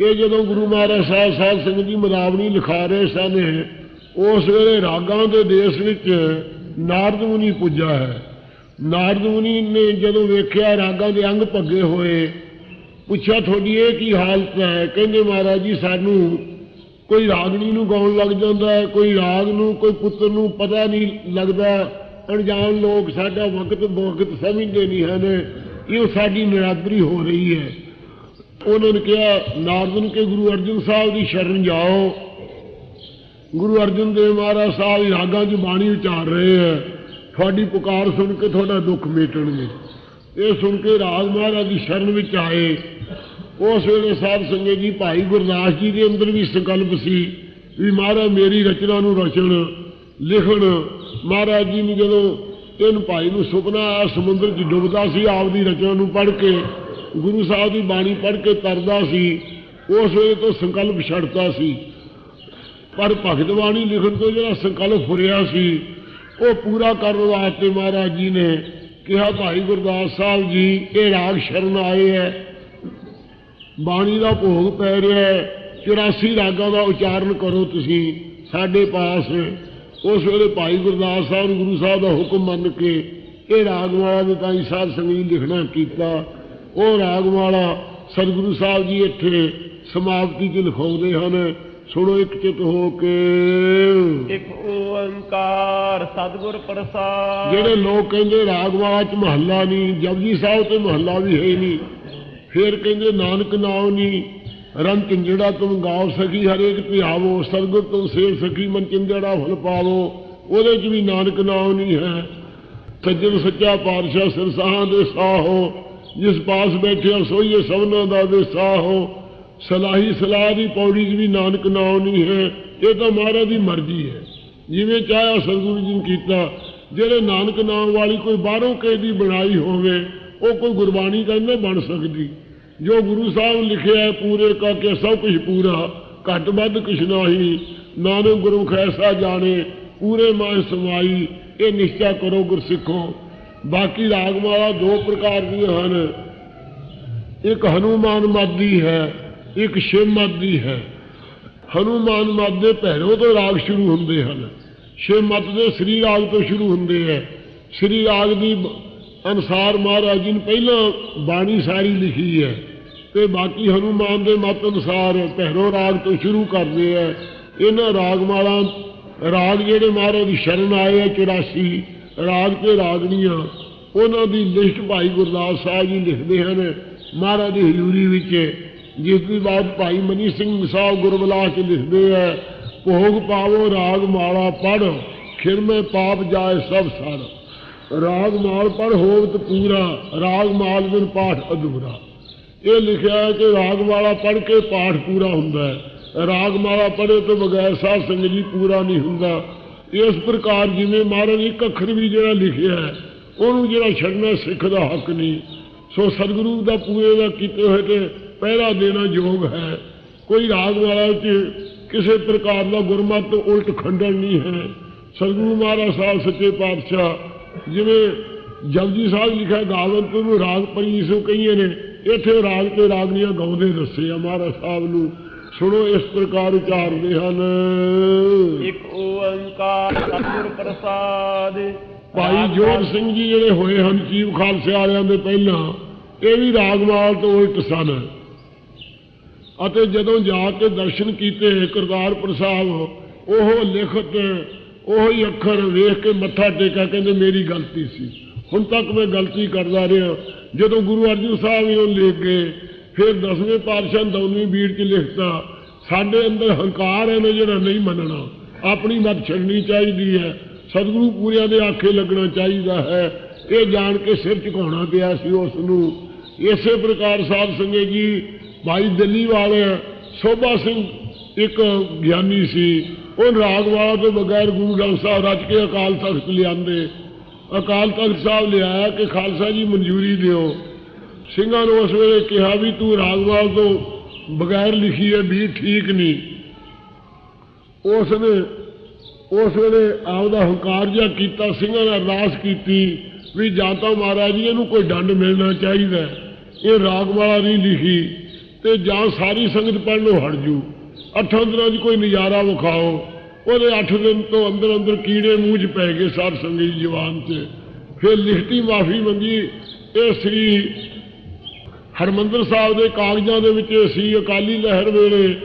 ਇਹ ਜਦੋਂ ਗੁਰੂ ਮਹਾਰਾਜ ਸਾਹਿਬ ਸਾਹਿਬ ਸਿੰਘ ਜੀ ਮਰਾਵਣੀ ਲਿਖਾ ਰਹੇ ਸਨ, ਉਸ ਵੇਲੇ ਰਾਗਾਂ ਦੇ ਦੇਸ਼ ਵਿੱਚ ਨਾਰਦ ਮੁਨੀ ਪੁੱਜਾ ਹੈ। ਨਾਰਦ ਮੁਨੀ ਨੇ ਜਦੋਂ ਵੇਖਿਆ ਰਾਗਾਂ ਦੇ ਅੰਗ ਭੱਗੇ ਹੋਏ, ਪੁੱਛਿਆ, ਤੁਹਾਡੀ ਇਹ ਕੀ ਹਾਲਤ ਹੈ? ਕਹਿੰਦੇ, ਮਹਾਰਾਜ ਜੀ, ਸਾਨੂੰ ਕੋਈ ਰਾਗਣੀ ਨੂੰ ਗਾਉਣ ਲੱਗ ਜਾਂਦਾ ਹੈ, ਕੋਈ ਰਾਗ ਨੂੰ, ਕੋਈ ਪੁੱਤਰ ਨੂੰ ਪਤਾ ਨਹੀਂ ਲੱਗਦਾ। ਅਣਜਾਣ ਲੋਕ ਸਾਡਾ ਵਕਤ ਵਕਤ ਸਮਝਦੇ ਨਹੀਂ ਹਨ। ਇਹ ਸਾਡੀ ਨਿਰਾਦਰੀ ਹੋ ਰਹੀ ਹੈ। ਉਹਨਾਂ ਨੇ ਕਿਹਾ ਨਾਰਦਨ ਕੇ ਗੁਰੂ ਅਰਜਨ ਸਾਹਿਬ ਦੀ ਸ਼ਰਨ ਜਾਓ। ਗੁਰੂ ਅਰਜਨ ਦੇਵ ਮਹਾਰਾਜ ਸਾਹਿਬ ਰਾਗਾਂ 'ਚ ਬਾਣੀ ਉਚਾਰ ਰਹੇ ਹੈ ਤੁਹਾਡੀ ਪੁਕਾਰ ਸੁਣ ਕੇ ਤੁਹਾਡਾ ਦੁੱਖ ਮੇਟਣਗੇ। ਇਹ ਸੁਣ ਕੇ ਰਾਜ ਮਹਾਰਾਜ ਦੀ ਸ਼ਰਨ ਵਿੱਚ ਆਏ। ਉਸ ਵੇਲੇ ਸਾਹਿਬ ਸੰਗਤ ਜੀ, ਭਾਈ ਗੁਰਦਾਸ ਜੀ ਦੇ ਅੰਦਰ ਵੀ ਸੰਕਲਪ ਸੀ ਵੀ ਮਹਾਰਾਜ ਮੇਰੀ ਰਚਨਾ ਨੂੰ ਰਚਣ, ਲਿਖਣ। ਮਹਾਰਾਜ ਜੀ ਨੂੰ ਜਦੋਂ ਤਿੰਨ ਭਾਈ ਨੂੰ ਸੁਪਨਾ ਆਇਆ ਸਮੁੰਦਰ 'ਚ ਡੁੱਬਦਾ ਸੀ ਆਪ ਦੀ ਰਚਨਾ ਨੂੰ ਪੜ੍ਹ ਕੇ ਗੁਰੂ ਸਾਹਿਬ ਦੀ ਬਾਣੀ ਪੜ੍ਹ ਕੇ ਤਰਦਾ ਸੀ, ਉਸ ਵੇਲੇ ਤੋਂ ਸੰਕਲਪ ਛੱਡਤਾ ਸੀ। ਪਰ ਭਗਤ ਬਾਣੀ ਲਿਖਣ ਤੋਂ ਜਿਹੜਾ ਸੰਕਲਪ ਫੁਰਿਆ ਸੀ, ਉਹ ਪੂਰਾ ਕਰਨ ਵਾਸਤੇ ਮਹਾਰਾਜ ਜੀ ਨੇ ਕਿਹਾ, ਭਾਈ ਗੁਰਦਾਸ ਸਾਹਿਬ ਜੀ, ਇਹ ਰਾਗ ਸ਼ਰਨ ਆਏ ਹੈ ਬਾਣੀ ਦਾ ਭੋਗ ਪੈ ਰਿਹਾ ਹੈ 84 ਰਾਗਾਂ ਦਾ ਉਚਾਰਨ ਕਰੋ ਤੁਸੀਂ, ਸਾਡੇ ਪਾਸ। ਉਸ ਵੇਲੇ ਭਾਈ ਗੁਰਦਾਸ ਸਾਹਿਬ ਨੂੰ ਗੁਰੂ ਸਾਹਿਬ ਦਾ ਹੁਕਮ ਮੰਨ ਕੇ ਇਹ ਰਾਗਮਾਲਾ ਦੇ ਤਾਂ ਸਾਧ ਸੰਗੀਤ ਲਿਖਣਾ ਕੀਤਾ। ਉਹ ਰਾਗਮਾਲਾ ਸਤਿਗੁਰੂ ਸਾਹਿਬ ਜੀ ਇੱਥੇ ਸਮਾਪਤੀ 'ਚ ਲਿਖਾਉਂਦੇ ਹਨ। ਸੁਣੋ ਇੱਕ ਚਿਤ ਹੋ ਕੇ। ਇੱਕ ਓੰਕਾਰ ਸਤਿਗੁਰ ਪ੍ਰਸਾਦ। ਜਿਹੜੇ ਲੋਕ ਕਹਿੰਦੇ ਰਾਗਵਾਲਾ 'ਚ ਮਹੱਲਾ ਨਹੀਂ ਜਪਜੀ ਸਾਹਿਬ ਤੇ ਮਹੱਲਾ ਵੀ ਹੈ ਨਹੀਂ। ਫਿਰ ਕਹਿੰਦੇ ਨਾਨਕ ਨਾਮ ਨਹੀਂ। ਰੰਗ ਚਿੰਜੜਾ ਤੁਮ ਗਾਓ ਸਕੀ ਹਰੇਕ ਧਿਆਵੋ ਸਤਿਗੁਰ ਤੁਮ ਸੇਵ ਸਕੀ ਮਨ ਚਿੰਜੜਾ ਫਲ ਪਾਵੋ। ਉਹਦੇ 'ਚ ਵੀ ਨਾਨਕ ਨਾਮ ਨਹੀਂ ਹੈ। ਸੱਜਣ ਸੱਚਾ ਪਾਤਸ਼ਾਹ ਸਿਰਸਾਹਾਂ ਦੇ ਸਾਹੋ। ਜਿਸ ਪਾਸ ਬੈਠਿਆ ਸੋਈਏ ਸਭਨਾ ਦਾ ਦੇ ਸਲਾਹੀ ਸਲਾਹ ਦੀ ਪੌੜੀ 'ਚ ਵੀ ਨਾਨਕ ਨਾਮ ਨਹੀਂ ਹੈ, ਇਹ ਤਾਂ ਮਹਾਰਾਜ ਦੀ ਮਰਜ਼ੀ ਹੈ। ਜਿਵੇਂ ਚਾਹਿਆ ਸਤਿਗੁਰੂ ਜੀ ਨੇ ਕੀਤਾ, ਜਿਹੜੇ ਨਾਨਕ ਨਾਮ ਵਾਲੀ ਕੋਈ ਬਾਹਰੋਂ ਕਿਸੇ ਦੀ ਬਣਾਈ ਹੋਵੇ, ਉਹ ਕੋਈ ਗੁਰਬਾਣੀ ਕਹਿੰਦੇ ਬਣ ਸਕਦੀ। ਜੋ ਗੁਰੂ ਸਾਹਿਬ ਲਿਖਿਆ ਹੈ, ਪੂਰੇ ਕਰਕੇ ਸਭ ਕੁਝ ਪੂਰਾ, ਘੱਟ ਵੱਧ ਕੁਛ ਨਹੀਂ। ਨਾਨਕ ਗੁਰੂ ਖੈਸਾ ਜਾਣੇ, ਪੂਰੇ ਮਨ ਸਮਾਈ, ਇਹ ਨਿਸ਼ਚਾ ਕਰੋ ਗੁਰਸਿੱਖੋ। ਬਾਕੀ ਰਾਗਮਾਲਾ ਦੋ ਪ੍ਰਕਾਰ ਦੀਆਂ ਹਨ। ਇੱਕ ਹਨੂਮਾਨ ਮਤ ਦੀ ਹੈ, ਇੱਕ ਸ਼ਿਵ ਮਤ ਦੀ ਹੈ। ਹਨੂਮਾਨ ਮਤ ਦੇ ਭੈਰੋ ਤੋਂ ਰਾਗ ਸ਼ੁਰੂ ਹੁੰਦੇ ਹਨ। ਸ਼ਿਵ ਮਤ ਦੇ ਸ੍ਰੀ ਰਾਗ ਤੋਂ ਸ਼ੁਰੂ ਹੁੰਦੇ ਹੈ। ਸ੍ਰੀ ਰਾਗ ਦੀ ਬ- ਅਨੁਸਾਰ ਮਹਾਰਾਜ ਜੀ ਨੇ ਪਹਿਲਾਂ ਬਾਣੀ ਸਾਰੀ ਲਿਖੀ ਹੈ ਤੇ ਬਾਕੀ ਹਨੂਮਾਨ ਦੇ ਮਤ ਅਨੁਸਾਰ ਭੈਰੋ ਰਾਗ ਤੋਂ ਸ਼ੁਰੂ ਕਰਦੇ ਹੈ। ਇਹਨਾਂ ਰਾਗਮਾਲਾ ਰਾਗ ਜਿਹੜੇ ਮਹਾਰਾਜ ਦੀ ਸ਼ਰਨ ਆਏ ਆ 84 ਰਾਜ ਕੇ ਰਾਗਣੀਆਂ ਉਹਨਾਂ ਦੀ ਲਿਸਟ ਭਾਈ ਗੁਰਦਾਸ ਸਾਹਿਬ ਜੀ ਲਿਖਦੇ ਹਨ, ਮਹਾਰਾਜ ਦੀ ਹਜ਼ੂਰੀ ਵਿੱਚ। ਜਿਸ ਦੀ ਬਾਤ ਭਾਈ ਮਨੀ ਸਿੰਘ ਸਾਹਿਬ ਗੁਰਬਲਾਸ ਚ ਲਿਖਦੇ ਹੈ ਭੋਗ ਪਾਵੋ, ਰਾਗ ਮਾਲਾ ਪੜ ਖਿਰ ਮੈਂ ਪਾਪ ਜਾਏ ਸਭ ਸਰ। ਰਾਗ ਮਾਲ ਪੜ ਹੋਵਤ ਪੂਰਾ, ਰਾਗ ਮਾਲ ਬਿਨ ਪਾਠ ਅਧੂਰਾ। ਇਹ ਲਿਖਿਆ ਹੈ ਕਿ ਰਾਗ ਵਾਲਾ ਪੜ ਕੇ ਪਾਠ ਪੂਰਾ ਹੁੰਦਾ ਹੈ। ਰਾਗ ਮਾਲਾ ਪੜੇ ਤੋਂ ਬਗੈਰ ਸਾਧ ਸੰਗਤ ਜੀ ਪੂਰਾ ਨਹੀਂ ਹੁੰਦਾ। ਇਸ ਪ੍ਰਕਾਰ ਜਿਵੇਂ ਮਹਾਰਾਜ ਇੱਕ ਅੱਖਰ ਵੀ ਜਿਹੜਾ ਲਿਖਿਆ ਹੈ, ਉਹਨੂੰ ਜਿਹੜਾ ਛੱਡਣਾ ਸਿੱਖ ਦਾ ਹੱਕ ਨਹੀਂ। ਸੋ ਸਤਿਗੁਰੂ ਦਾ ਪੂਰੇ ਦਾ ਕੀਤੇ ਹੋਏ ਤੇ ਪਹਿਰਾ ਦੇਣਾ ਯੋਗ ਹੈ। ਕੋਈ ਰਾਗ ਵਾਲਾ ਚ ਕਿਸੇ ਪ੍ਰਕਾਰ ਦਾ ਗੁਰਮਤ ਤੋਂ ਉਲਟ ਖੰਡਨ ਨਹੀਂ ਹੈ। ਸਤਿਗੁਰੂ ਮਹਾਰਾਜ ਸਾਹਿਬ, ਸੱਚੇ ਪਾਤਸ਼ਾਹ, ਜਿਵੇਂ ਜਪਜੀ ਸਾਹਿਬ ਲਿਖਿਆ ਗਾਵੰਤ ਨੂੰ ਰਾਗ ਪਈ ਸੋ ਕਹੀਏ ਨੇ, ਇੱਥੇ ਰਾਗ ਤੇ ਰਾਗਨੀਆਂ ਗਾਉਂਦੇ ਦੱਸੇ ਆ ਮਹਾਰਾਜ ਸਾਹਿਬ ਨੂੰ। ਸੁਣੋ ਇਸ ਪ੍ਰਕਾਰ ਉਚਾਰਦੇ ਹਨ। ਪ੍ਰਸਾਦ। ਭਾਈ ਜੋਤ ਸਿੰਘ ਜੀ ਜਿਹੜੇ ਹੋਏ ਹਨ ਚੀਫ ਖਾਲਸੇ ਵਾਲਿਆਂ ਦੇ ਪਹਿਲਾਂ, ਇਹ ਵੀ ਰਾਗਮਾਲ ਤੋਂ ਉਲਟ ਸਨ। ਅਤੇ ਜਦੋਂ ਜਾ ਕੇ ਦਰਸ਼ਨ ਕੀਤੇ ਕਰਤਾਰਪੁਰ ਸਾਹਿਬ, ਉਹ ਲਿਖਤ, ਉਹ ਹੀ ਅੱਖਰ ਵੇਖ ਕੇ ਮੱਥਾ ਟੇਕਿਆ, ਕਹਿੰਦੇ ਮੇਰੀ ਗਲਤੀ ਸੀ। ਹੁਣ ਤੱਕ ਮੈਂ ਗਲਤੀ ਕਰਦਾ ਰਿਹਾ। ਜਦੋਂ ਗੁਰੂ ਅਰਜਨ ਸਾਹਿਬ ਜੀ ਲਿਖ ਗਏ ਫਿਰ ਦਸਵੇਂ ਪਾਤਸ਼ਾਹ ਦੌਨੀ ਬੀੜ ਚ ਲਿਖਤਾ, ਸਾਡੇ ਅੰਦਰ ਹੰਕਾਰ ਹੈ ਨਾ ਜਿਹੜਾ ਨਹੀਂ ਮੰਨਣਾ। ਆਪਣੀ ਮਤ ਛੱਡਣੀ ਚਾਹੀਦੀ ਹੈ। ਸਤਿਗੁਰੂ ਪੂਰਿਆਂ ਦੇ ਆਖੇ ਲੱਗਣਾ ਚਾਹੀਦਾ ਹੈ। ਇਹ ਜਾਣ ਕੇ ਸਿਰ ਝੁਕਾਉਣਾ ਪਿਆ ਸੀ ਉਸ ਨੂੰ ਇਸੇ ਪ੍ਰਕਾਰ ਸਾਧ ਸੰਗਤ ਜੀ, ਭਾਈ ਦਿੱਲੀ ਵਾਲੇ ਸੋਭਾ ਸਿੰਘ ਇੱਕ ਗਿਆਨੀ ਸੀ। ਉਹ ਰਾਗ ਵਾਲਾ ਤੋਂ ਬਗੈਰ ਗੁਰੂ ਗ੍ਰੰਥ ਸਾਹਿਬ ਰਚ ਕੇ ਅਕਾਲ ਤਖਤ ਲਿਆਂਦੇ। ਅਕਾਲ ਤਖਤ ਸਾਹਿਬ ਲਿਆਇਆ ਕਿ ਖਾਲਸਾ ਜੀ ਮਨਜ਼ੂਰੀ ਦਿਓ। ਸਿੰਘਾਂ ਨੂੰ ਉਸ ਵੇਲੇ ਕਿਹਾ ਵੀ ਤੂੰ ਰਾਗਵਾਲ ਤੋਂ ਬਗੈਰ ਲਿਖੀ ਹੈ, ਵੀ ਠੀਕ ਨਹੀਂ। ਉਸ ਨੇ ਉਸ ਵੇਲੇ ਆਪਦਾ ਹੰਕਾਰ ਜਿਹਾ ਕੀਤਾ, ਸਿੰਘਾਂ ਨੇ ਅਰਦਾਸ ਕੀਤੀ ਵੀ ਜਾਂ ਤਾਂ ਮਹਾਰਾਜ ਜੀ, ਇਹਨੂੰ ਕੋਈ ਡੰਡ ਮਿਲਣਾ ਚਾਹੀਦਾ। ਇਹ ਰਾਗ ਵਾਲਾ ਨਹੀਂ ਲਿਖੀ ਤੇ ਜਾਂ ਸਾਰੀ ਸੰਗਤ ਪੜ੍ਹਨੋਂ ਹਟ ਜੂ। ਅੱਠਾਂ ਦਿਨਾਂ 'ਚ ਕੋਈ ਨਜ਼ਾਰਾ ਵਿਖਾਓ। ਉਹਦੇ 8 ਦਿਨ ਤੋਂ ਅੰਦਰ ਅੰਦਰ ਕੀੜੇ ਮੂੰਹ 'ਚ ਪੈ ਗਏ ਸਾਧ ਸੰਗਤ ਜਵਾਨ 'ਚ। ਫਿਰ ਲਿਖਤੀ ਮਾਫੀ ਮੰਗੀ। ਇਹ ਸ੍ਰੀ ਹਰਮੰਦਰ ਸਾਹਿਬ ਦੇ ਕਾਗਜ਼ਾਂ ਦੇ ਵਿੱਚ ਸੀ ਅਕਾਲੀ ਲਹਿਰ ਵੇਲੇ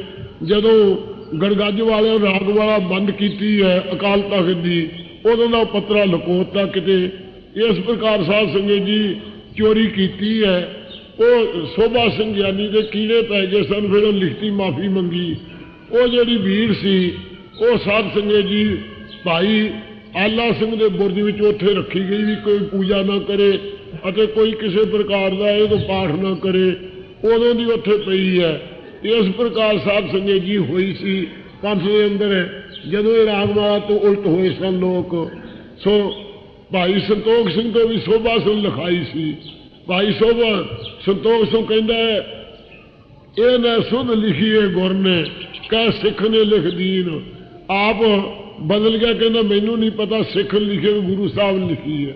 ਜਦੋਂ ਗੜਗੱਜ ਵਾਲਿਆਂ ਰਾਗ ਵਾਲਾ ਬੰਦ ਕੀਤੀ ਹੈ, ਅਕਾਲ ਤਖਤ ਦੀ। ਉਦੋਂ ਦਾ ਉਹ ਪੱਤਰਾ ਲਕੋਤਾ ਕਿਤੇ। ਇਸ ਪ੍ਰਕਾਰ ਸਾਧ ਸੰਗਤ ਜੀ ਚੋਰੀ ਕੀਤੀ ਹੈ। ਉਹ ਸੋਭਾ ਸਿੰਘ ਗਿਆਨੀ ਦੇ ਕੀੜੇ ਪੈ ਗਏ ਸਨ, ਫਿਰ ਉਹ ਲਿਖਤੀ ਮਾਫੀ ਮੰਗੀ। ਉਹ ਜਿਹੜੀ ਵੀਰ ਸੀ, ਉਹ ਸਾਧ ਸੰਗਤ ਜੀ ਭਾਈ ਆਲਾ ਸਿੰਘ ਦੇ ਬੁਰਜ ਵਿੱਚ ਉੱਥੇ ਰੱਖੀ ਗਈ ਵੀ ਕੋਈ ਪੂਜਾ ਨਾ ਕਰੇ ਅਤੇ ਕੋਈ ਕਿਸੇ ਪ੍ਰਕਾਰ ਦਾ ਇਹ ਤੋਂ ਪਾਠ ਨਾ ਕਰੇ। ਉਦੋਂ ਦੀ ਉੱਥੇ ਪਈ ਹੈ। ਇਸ ਪ੍ਰਕਾਰ ਸਾਧ ਸੰਗਤ ਜੀ ਹੋਈ ਸੀ ਪੰਥ ਦੇ ਅੰਦਰ ਜਦੋਂ ਇਹ ਰਾਗਮਾਲਾ ਤੋਂ ਉਲਟ ਹੋਏ ਸਨ ਲੋਕ ਸੋ ਭਾਈ ਸੰਤੋਖ ਸਿੰਘ ਤੋਂ ਵੀ ਸੋਭਾ ਸਿੰਘ ਲਿਖਾਈ ਸੀ ਭਾਈ ਸੋਭਾ ਸੰਤੋਖ ਸਿੰਘ ਕਹਿੰਦਾ ਹੈ, ਇਹ ਨਾ ਸੁਧ ਲਿਖੀਏ ਗੁਰ ਨੇ ਕਹਿ ਸਿੱਖ ਨੇ ਲਿਖ ਦੀਨ ਆਪ ਬਦਲ ਗਿਆ ਕਹਿੰਦਾ ਮੈਨੂੰ ਨਹੀਂ ਪਤਾ ਸਿੱਖ ਲਿਖੇ ਗੁਰੂ ਸਾਹਿਬ ਨੇ ਲਿਖੀ ਹੈ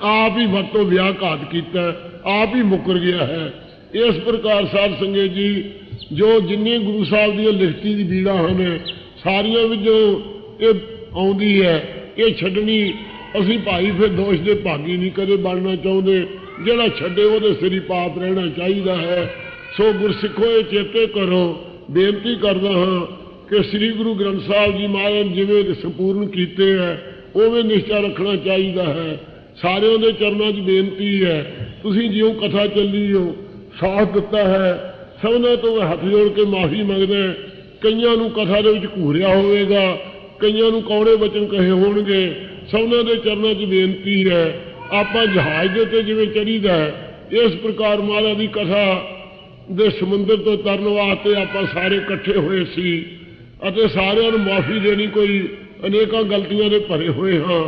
ਆਪ ਹੀ ਵਰਤੋਂ ਵਿਆਹ ਘਾਤ ਕੀਤਾ ਹੈ, ਆਪ ਹੀ ਮੁਕਰ ਗਿਆ ਹੈ ਇਸ ਪ੍ਰਕਾਰ ਸਾਧ ਸੰਗਤ ਜੀ ਜੋ ਜਿੰਨੇ ਗੁਰੂ ਸਾਹਿਬ ਦੀਆਂ ਲਿਖਤੀ ਦੀ ਬੀੜਾਂ ਹਨ, ਸਾਰੀਆਂ ਵਿੱਚ ਜੋ ਇਹ ਆਉਂਦੀ ਹੈ, ਇਹ ਛੱਡਣੀ ਅਸੀਂ ਭਾਈ ਫਿਰ ਦੋਸ਼ ਦੇ ਭਾਗੀ ਨਹੀਂ ਕਦੇ ਬਣਨਾ ਚਾਹੁੰਦੇ। ਜਿਹੜਾ ਛੱਡੇ ਉਹਦੇ ਸਿਰ ਹੀ ਪਾਪ ਰਹਿਣਾ ਚਾਹੀਦਾ ਹੈ। ਸੋ ਗੁਰਸਿੱਖੋ, ਇਹ ਚੇਤੇ ਕਰੋ, ਬੇਨਤੀ ਕਰਦਾ ਹਾਂ ਕਿ ਸ੍ਰੀ ਗੁਰੂ ਗ੍ਰੰਥ ਸਾਹਿਬ ਜੀ ਮਹਾਰਾਜ ਜਿਵੇਂ ਸੰਪੂਰਨ ਕੀਤੇ ਹੈ, ਉਵੇਂ ਨਿਸ਼ਚਾ ਰੱਖਣਾ ਚਾਹੀਦਾ ਹੈ। ਸਾਰਿਆਂ ਦੇ ਚਰਨਾਂ 'ਚ ਬੇਨਤੀ ਹੈ, ਤੁਸੀਂ ਜਿਉਂ ਕਥਾ ਚੱਲੀ ਹੋ, ਸਾਥ ਦਿੱਤਾ ਹੈ। ਸਭਨਾਂ ਤੋਂ ਮੈਂ ਹੱਥ ਜੋੜ ਕੇ ਮਾਫੀ ਮੰਗਦਾ ਕਈਆਂ ਨੂੰ ਕਥਾ ਦੇ ਵਿੱਚ ਘੂਰਿਆ ਹੋਵੇਗਾ, ਕਈਆਂ ਨੂੰ ਕੌੜੇ ਵਚਨ ਕਹੇ ਹੋਣਗੇ। ਸਭਨਾਂ ਦੇ ਚਰਨਾਂ 'ਚ ਬੇਨਤੀ ਹੈ, ਆਪਾਂ ਜਹਾਜ਼ ਦੇ ਉੱਤੇ ਜਿਵੇਂ ਚੜੀਦਾ ਇਸ ਪ੍ਰਕਾਰ ਮਹਾਰਾਜ ਦੀ ਕਥਾ ਦੇ ਸਮੁੰਦਰ ਤੋਂ ਤਰਨ ਵਾਸਤੇ ਆਪਾਂ ਸਾਰੇ ਇਕੱਠੇ ਹੋਏ ਸੀ ਅਤੇ ਸਾਰਿਆਂ ਨੂੰ ਮਾਫੀ ਦੇਣੀ ਕੋਈ ਅਨੇਕਾਂ ਗਲਤੀਆਂ ਦੇ ਭਰੇ ਹੋਏ ਹਾਂ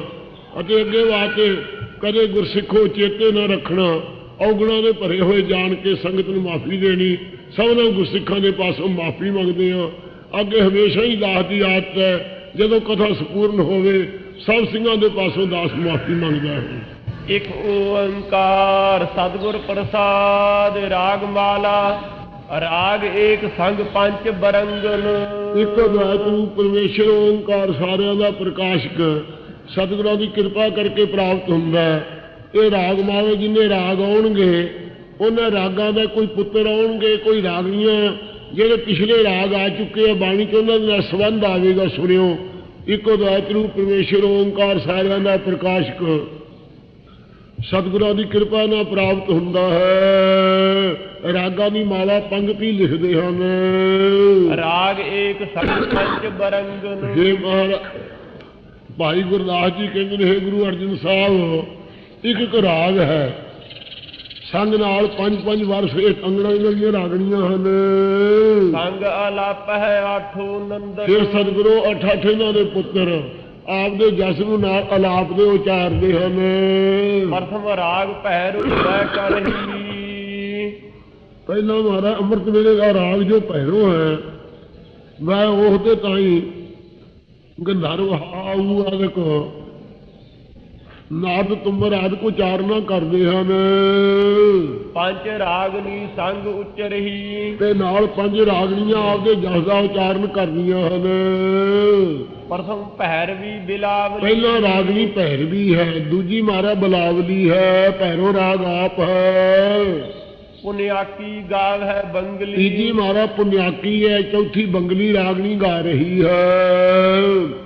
ਅਤੇ ਅੱਗੇ ਵਾਸਤੇ ਕਦੇ ਗੁਰਸਿੱਖੋ ਚੇਤੇ ਨਾ ਰੱਖਣਾ, ਔਗਣਾ ਦੇ ਭਰੇ ਹੋਏ ਜਾਣ ਕੇ ਸੰਗਤ ਨੂੰ ਮਾਫੀ ਦੇਣੀ ਸਭਨਾਂ ਗੁਰਸਿੱਖਾਂ ਦੇ ਪਾਸੋਂ ਮਾਫੀ ਮੰਗਦੇ ਹਾਂ। ਅੱਗੇ ਹਮੇਸ਼ਾ ਹੀ ਦਾਸ ਦੀ ਆਦਤ ਹੈ। ਜਦੋਂ ਕਥਾ ਸੰਪੂਰਨ ਹੋਵੇ ਸਭ ਸਿੰਘਾਂ ਦੇ ਪਾਸੋਂ ਦਾਸ ਮਾਫੀ ਮੰਗਦਾ ਹੈ। ਇਕ ਓੰਕਾਰ ਸਤਿਗੁਰ ਪ੍ਰਸਾਦ ਰਾਗ ਮਾਲਾ ਰਾਗ ਏਕ ਸੰਗ ਪੰਚ ਬਰੰਗਨ। ਇੱਕ ਰੂਪ ਪਰਮੇਸ਼ਰ ਓੰਕਾਰ ਸਾਰਿਆਂ ਦਾ ਪ੍ਰਕਾਸ਼ਕ। ਸਤਿਗੁਰਾਂ ਦੀ ਕਿਰਪਾ ਕਰਕੇ ਪ੍ਰਾਪਤ ਹੁੰਦਾ ਇਹ ਰਾਗ ਮਾਵੇ ਜਿੰਨੇ ਰਾਗ ਆਉਣਗੇ ਉਹਨਾਂ ਰਾਗਾਂ ਦਾ ਕੋਈ ਪੁੱਤਰ ਆਉਣਗੇ ਕੋਈ ਰਾਗੀਆਂ ਜਿਹੜੇ ਪਿਛਲੇ ਰਾਗ ਆ ਚੁੱਕੇ ਆ ਬਾਣੀ ਚ ਉਹਨਾਂ ਦਾ ਸੰਬੰਧ ਆਵੇਗਾ ਸੁਣਿਓ। ਇੱਕ ਅਦਵੈਤ ਰੂਪ ਪਰਮੇਸ਼ਰ ਓੰਕਾਰ ਸਾਰਿਆਂ ਦਾ ਪ੍ਰਕਾਸ਼ਕ। ਸਤਿਗੁਰਾਂ ਦੀ ਕਿਰਪਾ ਨਾਲ ਪ੍ਰਾਪਤ ਹੁੰਦਾ ਹੈ। ਰਾਗਾਂ ਦੀ ਮਾਲਾ ਪੰਗਤੀ ਲਿਖਦੇ ਹਨ। ਰਾਗ ਏਕ ਸੰਗ ਪੰਚ ਬਰੰਗਨ ਹੇ ਮਹਾਰਾਜ ਭਾਈ ਗੁਰਦਾਸ ਜੀ ਕਹਿੰਦੇ ਨੇ ਹੇ ਗੁਰੂ ਅਰਜਨ ਸਾਹਿਬ ਇੱਕ ਇੱਕ ਰਾਗ ਹੈ। ਸੰਗ ਨਾਲ ਪੰਜ ਪੰਜ ਵਰਸ ਇਹ ਅੰਗਣਾ ਦੀਆਂ ਰਾਗਣੀਆਂ ਹਨ। ਸੰਗ ਅਲਪ ਹੈ ਆਠੋ ਨੰਦਨ ਫਿਰ ਸਤਿਗੁਰੂ ਅੱਠ ਅੱਠ ਇਹਨਾਂ ਦੇ ਪੁੱਤਰ ਆਪਦੇ ਜਸ ਨੂੰ ਨਾਲ ਅਲਾਪ ਦੇ ਉਚਾਰਦੇ ਹਨ। ਪ੍ਰਥਮ ਰਾਗ ਭੈਰ ਉਠੈ ਕਰਹੀ। ਪਹਿਲਾਂ ਮਹਾਰਾਜ ਅੰਮ੍ਰਿਤ ਵੇਲੇ ਦਾ ਰਾਗ ਜੋ ਪਹਿਰੋ ਹੈ ਮੈਂ ਉਹ ਤੇ ਤਾਈ ਗੰਧਰਵ ਹਾਊ ਆਦਿਕ ਨਾਦ ਤੁਮਰ ਆਦਿ ਕੋ ਚਾਰਨਾ ਕਰਦੇ ਹਨ। ਪੰਜ ਰਾਗਨੀ ਸੰਗ ਉਚਰਹੀ ਤੇ ਨਾਲ ਪੰਜ ਰਾਗਣੀਆਂ ਆਪਦੇ ਜਸ ਦਾ ਉਚਾਰਨ ਕਰਦੀਆਂ ਹਨ। ਪ੍ਰਥਮ ਭੈਰ ਵੀ ਬਿਲਾਵ ਪਹਿਲਾ ਰਾਗਣੀ ਭੈਰਵੀ ਹੈ ਦੂਜੀ ਮਾਰਾ ਬਲਾਵਲੀ ਹੈ ਭੈਰੋ ਰਾਗ ਆਪ ਹੈ। ਪੁਨਿਆਕੀ ਗਾਵ ਹੈ ਬੰਗਲੀ। ਤੀਜੀ ਮਾਰਾ ਪੁਨਿਆਕੀ ਹੈ ਚੌਥੀ ਬੰਗਲੀ ਰਾਗਣੀ ਗਾ ਰਹੀ ਹੈ।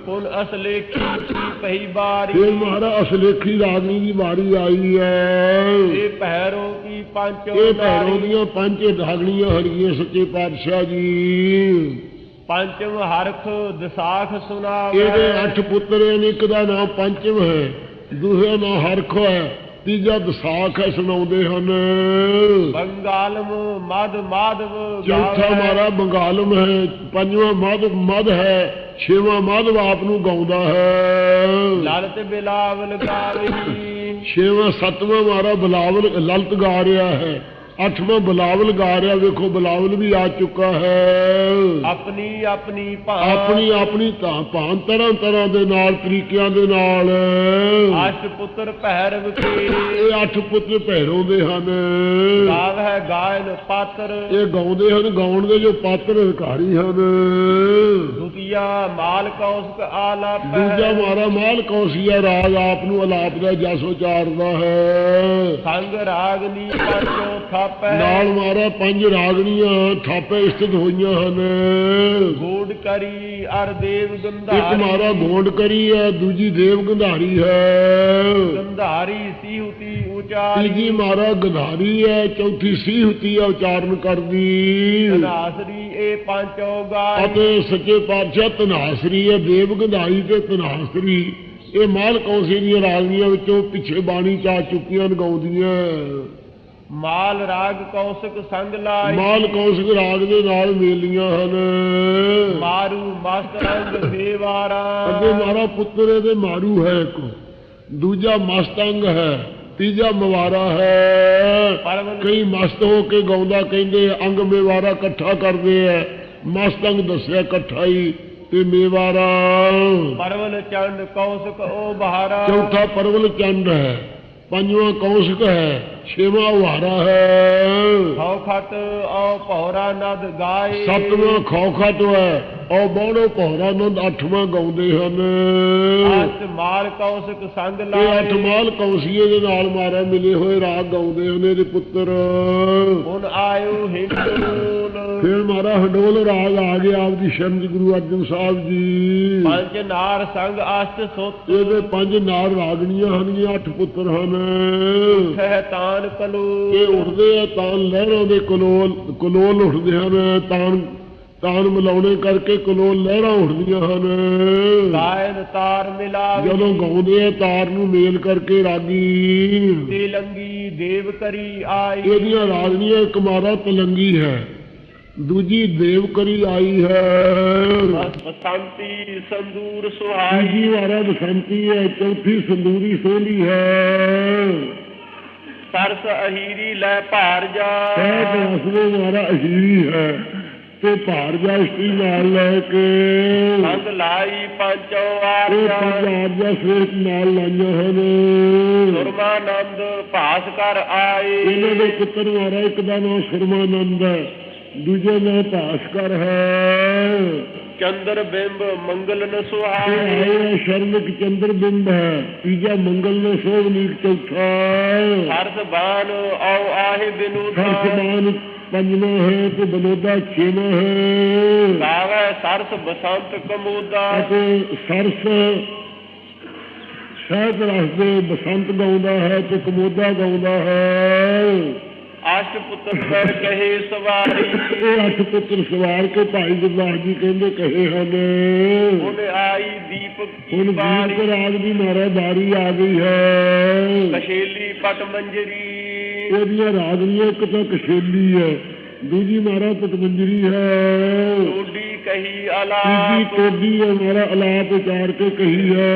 ਪੁਨ ਅਸਲੇਖੀ ਕੀ ਪਹੀ ਬਾਰੀ। ਫਿਰ ਮਹਾਰਾ ਅਸਲੇਖੀ ਰਾਗਣੀ ਦੀ ਵਾਰੀ ਆਈ ਹੈ। ਇਹ ਭੈਰੋ ਕੀ ਪੰਜ ਇਹ ਭੈਰੋ ਦੀਆਂ ਪੰਜ ਰਾਗਣੀਆਂ ਹਰੀਆਂ ਸੱਚੇ ਪਾਤਸ਼ਾਹ ਜੀ। ਪੰਚਮ ਹਰਖ ਦਸਾਖ ਸੁਨਾਵੇ। ਇਹਦੇ ਅੱਠ ਪੁੱਤਰ ਹਨ ਇੱਕ ਦਾ ਨਾਮ ਪੰਚਮ ਹੈ ਦੂਸਰਾ ਨਾਮ ਹਰਖ ਹੈ। ਤੀਜਾ ਦਸਾਖ ਹੈ ਸੁਣਾਉਂਦੇ ਹਨ। ਬੰਗਾਲਮ ਮਦ ਮਾਧਵ ਚੌਥਾ। ਮਾਰਾ ਬੰਗਾਲਮ ਹੈ ਪੰਜਵਾਂ ਮਦ ਮਦ ਹੈ ਛੇਵਾਂ ਮਾਧਵ ਆਪ ਨੂੰ ਗਾਉਂਦਾ ਹੈ। ਲਲਤ ਬਿਲਾਵਲ ਗਾਵਹੀ ਛੇਵਾਂ ਸੱਤਵਾਂ ਮਾਰਾ ਬਲਾਵਲ ਲਲਤ ਗਾ ਰਿਹਾ ਹੈ। ਅੱਠਵਾਂ ਬਲਾਵਲ ਗਾ ਰਿਹਾ ਵੇਖੋ ਬਲਾਵਲ ਵੀ ਆ ਚੁੱਕਾ ਹੈ। ਆਪਣੀ ਆਪਣੀ ਭਾਂ ਆਪਣੀ ਆਪਣੀ ਤਾਂ ਭਾਂ ਤਰ੍ਹਾਂ ਤਰ੍ਹਾਂ ਦੇ ਨਾਲ ਤਰੀਕਿਆਂ ਦੇ ਨਾਲ। ਅਸ਼ਟ ਪੁੱਤਰ ਭੈਰਵ ਕੇ। ਇਹ ਅੱਠ ਪੁੱਤਰ ਭੈਰੋਂ ਦੇ ਹਨ। ਗਾਵ ਹੈ ਗਾਇਨ ਪਾਤਰ। ਇਹ ਗਾਉਂਦੇ ਹਨ ਗਾਉਣ ਦੇ ਜੋ ਪਾਤਰ ਅਧਿਕਾਰੀ ਹਨ। ਦੁਤੀਆ ਮਾਲ ਕੌਸਕ ਆਲਾਪ ਦੂਜਾ ਮਾਰਾ ਮਾਲ ਕੌਸੀਆ ਰਾਜ ਆਪ ਨੂੰ ਅਲਾਪ ਦਾ ਜਸ ਉਚਾਰਦਾ ਹੈ। ਸੰਗ ਰਾਗਨੀ ਪੰਚੋ ਥਾਪੈ ਨਾਲ ਮਾਰਾ ਪੰਜ ਰਾਗਣੀਆਂ ਥਾਪੇ ਸਥਿਤ ਹੋਈਆਂ ਹਨ। ਗੋਡ ਕਰੀ ਅਰ ਦੇਵ ਇੱਕ ਗੰਧਾਰੀ ਮਾਰਾ ਗੋਂਡ ਕਰੀ ਹੈ ਦੂਜੀ ਦੇਵ ਗੰਧਾਰੀ ਹੈ। ਗੰਧਾਰੀ ਸੀਹੁਤੀ ਉਚਾਰੀ। ਤੀਜੀ ਮਾਰਾ ਗੰਧਾਰੀ ਹੈ ਚੌਥੀ ਸੀਹਤੀ ਹੈ ਉਚਾਰਨ ਕਰਦੀ। ਨਾਸਰੀ ਇਹ ਪੰਚੋ ਗਾਇ ਅਤੇ ਸੱਚੇ ਪਾਤਸ਼ਾਹ ਤਨਾਸਰੀ ਹੈ ਦੇਵ ਗੰਧਾਰੀ ਤੇ ਤਨਾਸਰੀ ਇਹ ਮਾਲ ਕੌਂਸੇ ਦੀਆਂ ਰਾਗਣੀਆਂ ਵਿੱਚੋਂ ਪਿੱਛੇ ਬਾਣੀ ਚ ਚੁੱਕੀਆਂ ਗਾਉਂਦੀਆਂ ਮਾਲ ਰਾਗ ਕੌਸਕ ਸੰਗ ਲਾਈ। ਮਾਲ ਕੌਂਸਕ ਰਾਗ ਦੇ ਨਾਲ ਮੇਲੀਆਂ ਹਨ। ਮਾਰੂ ਮਸਤ ਰੰਗ ਦੇਵਾਰਾ। ਅੱਗੇ ਮਾਰਾ ਪੁੱਤਰ ਇਹਦੇ ਮਾਰੂ ਹੈ ਇੱਕ। ਦੂਜਾ ਮਸਤੰਗ ਹੈ ਤੀਜਾ ਮਵਾਰਾ ਹੈ। ਕਈ ਮਸਤ ਹੋ ਕੇ ਗਾਉਂਦਾ ਕਹਿੰਦੇ ਅੰਗ ਮੇਵਾਰਾ ਇਕੱਠਾ ਕਰਦੇ ਐ। ਮਸਤੰਗ ਦੱਸਿਆ ਇਕੱਠਾ ਹੀ ਤੇ ਮੇਵਾਰਾ। ਪਰਵਨ ਚੰਡ ਕੌਸਕ ਉਹ ਬਹਾਰਾ। ਚੌਥਾ ਪਰਵਲ ਚੰਡ ਹੈ ਪੰਜਵਾਂ ਕੌਸ਼ਕ ਹੈ ਛੇਵਾਂ ਉਹਾਰਾ ਹੈ। ਖਟ ਔ ਪੌਰਾ ਨਦ ਗਾਏ। ਸੱਤਵਾਂ ਖੌਖਟ ਹੈ। ਉਹ ਬੋੜੋ ਪਹਰਾ ਨੰਦ ਅੱਠਵਾਂ ਗਾਉਂਦੇ ਹਨ। ਅਸ਼ਟ ਮਾਲ ਕੌਸਕ ਸੰਗ ਇਹ ਅੱਠ ਲਾਏ ਮਾਲ ਕੌਸੀਏ ਦੇ ਨਾਲ ਮਾਰਾ ਮਿਲੇ ਹੋਏ ਰਾਗ ਗਾਉਂਦੇ ਹਨ ਇਹਦੇ ਪੁੱਤਰ। ਹੁਣ ਆਇਓ ਹਿੰਦੂਨ ਫਿਰ ਮਾਰਾ ਹੰਡੋਲ ਰਾਗ ਆ ਗਿਆ ਆਪਦੀ ਸ਼ਰਨ ਗੁਰੂ ਅਰਜਨ ਸਾਹਿਬ ਜੀ। ਪੰਜ ਨਾਰ ਸੰਗ ਅਸ਼ਟ ਸੁਤ। ਇਹਦੇ ਪੰਜ ਨਾਲ ਰਾਗਣੀਆਂ ਹਨ ਇਹ ਅੱਠ ਪੁੱਤਰ ਹਨ। ਹੈ ਤਾਨ ਕਲੂ ਇਹ ਉੱਠਦੇ ਆ ਤਾਂ ਲਹਿਰਾਂ ਦੇ ਕਲੋਲ ਕਲੋਲ ਉੱਠਦੇ ਹਨ। ਤਾਨ ਤਾਨ ਮਿਲਾਉਣੇ ਕਰਕੇ ਕਲੋਲ ਲਹਿਰਾਂ ਉੱਠਦੀਆਂ ਹਨ। ਗਾਇਨ ਤਾਰ ਮਿਲਾਵੀ। ਜਦੋਂ ਗਾਉਂਦੇ ਆ ਤਾਰ ਨੂੰ ਮੇਲ ਕਰਕੇ ਰਾਗੀ। ਤੇ ਲੰਗੀ ਦੇਵ ਕਰੀ ਆਈ। ਇਹਦੀਆਂ ਰਾਗਣੀਆਂ ਇੱਕ ਮਾਰਾ ਤਲੰਗੀ ਹੈ। ਦੂਜੀ ਦੇਵ ਕਰੀ ਆਈ ਹੈ ਬਸੰਤੀ ਸੰਦੂਰ ਸੁਹਾਈ। ਤੀਜੀ ਵਾਰਾ ਬਸੰਤੀ ਹੈ ਚੌਥੀ ਸੰਦੂਰੀ ਸੋਹਲੀ ਹੈ। ਸਰਸ ਅਹੀਰੀ ਲੈ ਭਾਰ ਜਾ। ਸਹਿਤ ਰਸਵੇ ਮਾਰਾ ਅਹੀਰੀ ਹੈ। ਤੇ ਭਾਰ ਜਾ ਇਸਤਰੀ ਨਾਲ ਲੈ ਕੇ। ਸੰਗ ਲਾਈ ਪੰਚੋ ਇਹ ਆਰਿਆ ਪੰਜਾਬ ਦਾ ਸ੍ਰੇਸ਼ਟ ਨਾਲ ਲਾਈਆਂ ਹਨ ਸੁਰਮਾਨੰਦ ਭਾਸ ਕਰ ਆਏ। ਇਹਨਾਂ ਦੇ ਪੁੱਤਰ ਮਾਰਾ ਇੱਕ ਦਾ ਨਾਮ ਸ਼ਰਮਾਨੰਦ ਹੈ। ਦੂਜੇ ਦਾ ਭਾਸਕਰ ਹੈ। ਚੰਦਰ ਬਿੰਬ ਮੰਗਲ ਨ ਸੁਹਾਏ ਸ਼ਰਮਿਕ ਚੰਦਰ ਬਿੰਬ ਹੈ। ਤੀਜਾ ਮੰਗਲ ਨੇ ਸੋਭਨੀਕ ਚੌਥਾ ਹਰਸ ਬਾਨ ਆਉ ਆਹੇ ਬਿਨੂਦਾ ਸਰਸਮਾਨ ਪੰਜਵਾਂ ਹੈ ਤੇ ਬਨੋਦਾ ਛੇਵਾਂ ਹੈ। ਗਾਵੇ ਸਰਸ ਬਸੰਤ ਕਮੋਦਾ। ਅਤੇ ਸਰਸ ਸ਼ਾਇਦ ਰਸਦੇ ਬਸੰਤ ਗਾਉਂਦਾ ਹੈ ਤੇ ਕਮੋਦਾ ਗਾਉਂਦਾ ਹੈ। ਅਸ਼ਟ ਪੁੱਤਰ ਕਹੇ ਸਵਾਰੀ। ਇਹ ਅੱਠ ਪੁੱਤਰ ਸਵਾਰ ਕੇ ਭਾਈ ਗੁਰਦਾਸ ਜੀ ਕਹਿੰਦੇ ਕਹੇ ਹਨ। ਹੁਣ ਆਈ ਦੀਪਕ ਹੁਣ ਕੀ ਬਾਰੀ ਵੀਰ। ਰਾਗ ਦੀ ਬਾਰੀ ਆ ਗਈ ਹੈ। ਕਸ਼ੇਲੀ ਪਟ ਮੰਜਰੀ। ਉਹਦੀਆਂ ਰਾਗਨੀਆਂ ਇੱਕ ਤਾਂ ਕਸ਼ੇਲੀ ਹੈ ਦੂਜੀ ਮਾਰਾ ਪਟਮੰਜਰੀ ਹੈ। ਟੋਡੀ ਕਹੀ ਤੀਜੀ ਅਲਾਪ ਕੋਡੀ ਹੈ ਮਾਰਾ ਅਲਾਪ ਉਚਾਰ ਕੇ ਕਹੀ ਹੈ।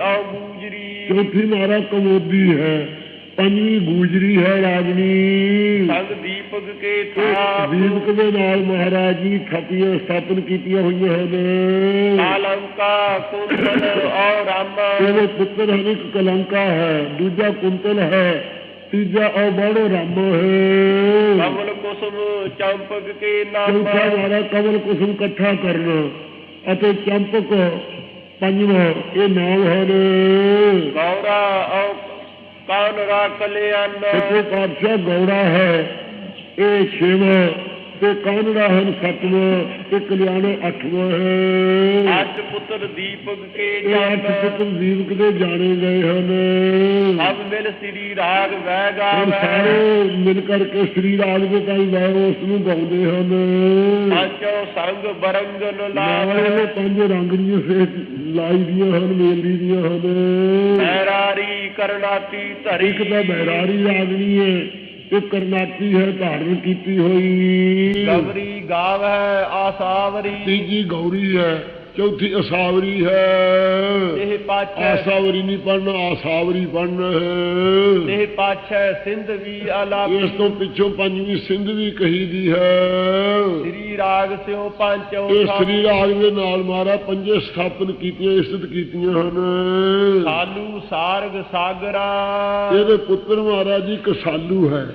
ਆਉ ਗੂਜਰੀ ਚੌਥੀ ਮਾਰਾ ਕਮੋਦੀ ਹੈ। ਪੰਜਵੀਂ ਗੂਜਰੀ ਹੈ ਰਾਗਨੀ ਸੰਗ ਦੀਪਕ ਕੇ ਇਹ ਥਾਪ। ਦੀਪਕ ਦੇ ਨਾਲ ਮਹਾਰਾਜ ਜੀ ਥਾਪੀਆਂ ਸਥਾਪਨ ਕੀਤੀਆਂ ਹੋਈਆਂ ਹਨ। ਕਾਲੰਕਾ ਕੁੰਤਲ ਔ ਰਾਮਾ। ਇਹਦੇ ਪੁੱਤਰ ਹਨ ਇੱਕ ਕਲੰਕਾ ਹੈ ਦੂਜਾ ਕੁੰਤਲ ਹੈ ਤੀਜਾ ਉਹ ਬੜੋ ਰਾਮ ਹੈ। ਕਮਲ ਕੁਸਮ ਚੰਪਕ ਕੇ ਨਾਮਾ। ਚੌਥਾ ਵਾਰਾ ਕਮਲ ਕੁਸਮ ਇਕੱਠਾ ਕਰਨਾ ਅਤੇ ਚੰਪਕ ਪੰਜਵਾਂ ਇਹ ਨਾਮ ਹਨ। ਗੌਰਾ ਔ ਕਾਨ ਰਾ ਕਲਿਆਣ ਸੱਚੇ ਪਾਤਸ਼ਾਹ ਗੌੜਾ ਹੈ। ਇਹ ਛੇਵਾਂ ਤੇ ਕਾਨੜਾ ਹਨ ਸੱਤਵਾਂ ਤੇ ਕਲਿਆਣੋ ਅੱਠਵਾਂ ਹੈ। ਅੱਠ ਪੁੱਤਰ ਦੀਪਕ ਕੇ ਇਹ ਅੱਠ ਪੁੱਤਰ ਜੀਵਕ ਦੇ ਜਾਣੇ ਗਏ ਹਨ। ਸਭ ਮਿਲ ਸ੍ਰੀ ਰਾਗ ਵਹਿ ਹੁਣ ਗਾਵੇ ਸਾਰੇ ਮਿਲ ਕਰਕੇ ਸ੍ਰੀ ਰਾਗ ਦੇ ਤਾਈ ਵਾਰ ਉਸ ਨੂੰ ਗਾਉਂਦੇ ਹਨ। ਪੰਚੋ ਸੰਗ ਬਰੰਗਨ ਨਾਲ ਲਾਵੇ ਇਹ ਪੰਜ ਰੰਗ ਦੀਆਂ ਫੇਰ ਲਾਈ ਦੀਆਂ ਹਨ ਮੇਲੀ ਦੀਆਂ ਹਨ। ਮੈਰਾਰੀ ਕਰਨਾਤੀ ਧਰੀ। ਇੱਕ ਤਾਂ ਬੈਰਾਰੀ ਰਾਗਨੀ ਹੈ ਤੇ ਕਰਨਾਟੀ ਹੈ ਧਾਰਨ ਕੀਤੀ ਹੋਈ। ਗਬਰੀ ਗਾਵੇ ਆਸਾਵਰੀ। ਤੀਜੀ ਗੌਰੀ ਹੈ ਚੌਥੀ ਅਸਾਵਰੀ ਹੈ। ਇਹ ਪਾਛੈ ਆਸਾਵਰੀ ਨਹੀਂ ਪੜਨਾ ਆਸਾਵਰੀ ਪੜਨਾ ਹੈ। ਇਹ ਪਾਛੈ ਸਿੰਧ ਵੀ ਆਲਾਪੀ ਇਸ ਤੋਂ ਪਿੱਛੋਂ ਪੰਜਵੀਂ ਸਿੰਧ ਵੀ ਕਹੀ ਦੀ ਹੈ। ਸ੍ਰੀ ਰਾਗ ਸਿਓ ਪੰਚੋ ਇਹ ਸ੍ਰੀ ਰਾਗ ਦੇ ਨਾਲ ਮਾਰਾ ਪੰਜੇ ਸਥਾਪਨ ਕੀਤੀਆਂ ਇਸਤ ਕੀਤੀਆਂ ਹਨ। ਸਾਲੂ ਸਾਰਗ ਸਾਗਰਾ ਇਹਦੇ ਪੁੱਤਰ ਮਹਾਰਾਜ ਜੀ ਕਸਾਲੂ ਹੈ।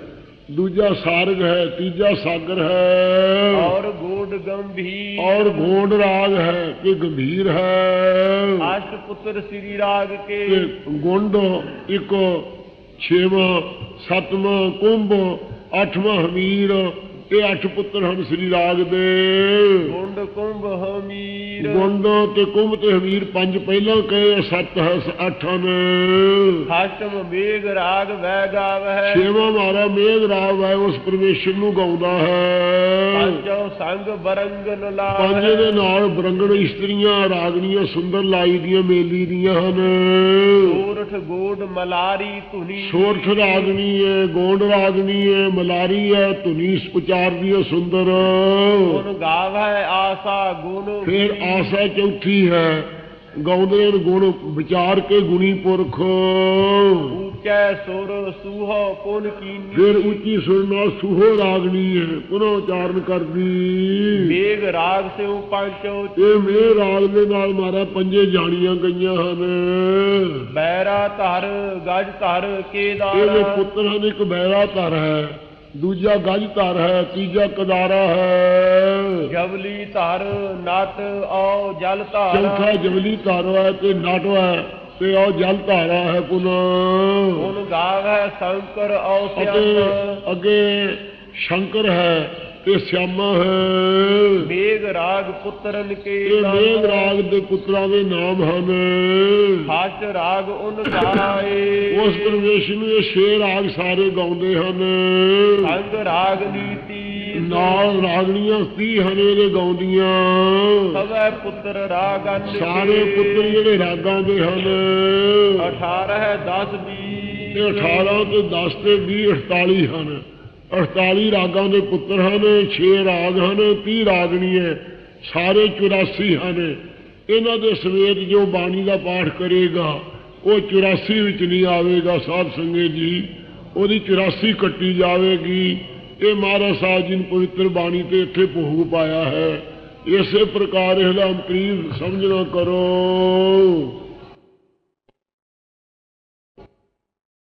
ਦੂਜਾ ਸਾਰਗ ਹੈ ਤੀਜਾ ਸਾਗਰ ਹੈ। ਔਰ ਗੋਡ ਗੰਭੀਰ। ਔਰ ਗੋਂਡ ਰਾਗ ਹੈ ਕਿ ਗੰਭੀਰ ਹੈ। ਅਸ਼ਟ ਪੁੱਤਰ ਸ੍ਰੀ ਰਾਗ ਕੇ। ਗੁੰਡ ਇੱਕ ਛੇਵਾਂ ਸੱਤਵਾਂ ਕੁੰਭ ਅੱਠਵਾਂ ਹਮੀਰ ਇਹ ਅੱਠ ਪੁੱਤਰ ਹਨ ਸ੍ਰੀ ਰਾਗ ਦੇ ਗੁੰਡ ਕੁੰਭ ਹਮੀਰ। ਗੁੰਡ ਤੇ ਕੁੰਭ ਤੇ ਹਮੀਰ ਪੰਜ ਪਹਿਲਾਂ ਕਹੇ ਸੱਤ ਹੈ ਅੱਠ ਹਨ ਅਸ਼ਟਮ ਮੇਘ ਰਾਗ ਵੈ ਗਾਵਹਿ ਛੇਵਾਂ ਮਾਰਾ ਮੇਘ ਰਾਗ ਹੈ ਉਸ ਪਰਮੇਸ਼ਰ ਨੂੰ ਗਾਉਂਦਾ ਹੈ। ਪੰਜੋ ਸੰਗ ਬਰੰਗਨ ਪੰਜ ਲਾਵਹਿ। ਦੇ ਨਾਲ ਬਰੰਗਣ ਇਸਤਰੀਆਂ ਰਾਗਣੀਆਂ ਸੁੰਦਰ ਲਾਈ ਦੀਆਂ ਮੇਲੀ ਦੀਆਂ ਹਨ। ਸੋਰਠ ਗੋਡ ਮਲਾਰੀ ਧੁਨੀ। ਸੋਰਠ ਰਾਗਣੀ ਹੈ ਗੋਂਡ ਰਾਗਣੀ ਹੈ ਮਲਾਰੀ ਹੈ ਧੁਨੀ ਉਚਾਰਦੀ ਹੈ ਸੁੰਦਰ ਗੁਣ ਗਾਵਹਿ ਆਸਾ ਗੁਣ ਫਿਰ ਆਸਾ ਚੌਥੀ ਹੈ। ਗਾਉਂਦੇ ਨੇ ਗੁਣ ਵਿਚਾਰ ਕੇ ਗੁਣੀ ਪੁਰਖ। ਉੱਚੈ ਸੁਰ ਸੂਹੋ ਪੁਨ ਕੀਨੀ। ਫਿਰ ਉੱਚੀ ਸੁਰ ਨਾਲ ਸੂਹੋ ਰਾਗਣੀ ਹੈ ਪੁਨः ਉਚਾਰਨ ਕਰਦੀ। ਮੇਘ ਰਾਗ ਸਿਉ ਪੰਚੋ ਇਹ ਮੇ ਰਾਗ ਦੇ ਨਾਲ ਮਾਰਾ ਪੰਜੇ ਜਾਣੀਆਂ ਗਈਆਂ ਹਨ। ਬੈਰਾ ਧਰ ਗਜ ਧਰ ਕੇਦਾਰ ਪੁੱਤਰ ਹਨ ਇੱਕ ਬੈਰਾ ਧਰ ਹੈ। ਦੂਜਾ ਗਜ ਧਰ ਹੈ ਤੀਜਾ ਕਦਾਰਾ ਹੈ। ਜਵਲੀ ਧਰ ਨਟ ਔ ਜਲ ਧਾਰ। ਚੌਥਾ ਜਵਲੀ ਧਰ ਹੈ ਤੇ ਨਟ ਹੈ ਤੇ ਉਹ ਜਲ ਧਾਰਾ ਹੈ ਪੁਨः। ਗੁਣ ਗਾਵੈ ਸ਼ੰਕਰ ਔ ਸਿਆਮ ਅੱਗੇ ਸ਼ੰਕਰ ਹੈ ਤੇ ਸਿਆਮਾ ਹੈ। ਮੇਘ ਰਾਗ ਪੁੱਤਰਨ ਕੇ ਇਹ ਮੇਘ ਰਾਗ ਦੇ ਪੁੱਤਰਾਂ ਦੇ ਨਾਮ ਹਨ। ਹਾਸ ਰਾਗ ਉਨ ਗਾਏ ਉਸ ਪਰਮੇਸ਼ਰ ਨੂੰ ਇਹ ਛੇ ਰਾਗ ਸਾਰੇ ਗਾਉਂਦੇ ਹਨ। ਸੰਗ ਰਾਗ ਨੀਤੀ। ਨਾਲ ਰਾਗਣੀਆਂ ਸੀ ਹਨ ਇਹਦੇ ਗਾਉਂਦੀਆਂ। ਸਭੈ ਪੁੱਤਰ ਰਾਗਨ ਸਾਰੇ ਪੁੱਤਰ ਜਿਹੜੇ ਰਾਗਾਂ ਦੇ ਹਨ। 18 10 20 ਤੇ 18 ਤੇ 10 ਤੇ 20 48 ਹਨ। 48 ਰਾਗਾਂ ਦੇ ਪੁੱਤਰ ਹਨ 6 ਰਾਗ ਹਨ 30 ਰਾਗਣੀਆਂ ਸਾਰੇ 84 ਹਨ। ਇਹਨਾਂ ਦੇ ਸਮੇਤ ਜੋ ਬਾਣੀ ਦਾ ਪਾਠ ਕਰੇਗਾ, ਉਹ 84 ਵਿੱਚ ਨਹੀਂ ਆਵੇਗਾ, ਸਾਧ ਸੰਗਤ ਜੀ। ਉਹਦੀ 84 ਕੱਟੀ ਜਾਵੇਗੀ। ਇਹ ਮਹਾਰਾਜ ਸਾਹਿਬ ਜੀ ਨੇ ਪਵਿੱਤਰ ਬਾਣੀ ਤੇ ਇੱਥੇ ਭੋਗ ਪਾਇਆ ਹੈ। ਇਸੇ ਪ੍ਰਕਾਰ ਇਹਦਾ ਅੰਤਰੀਵ ਸਮਝਣਾ ਕਰੋ।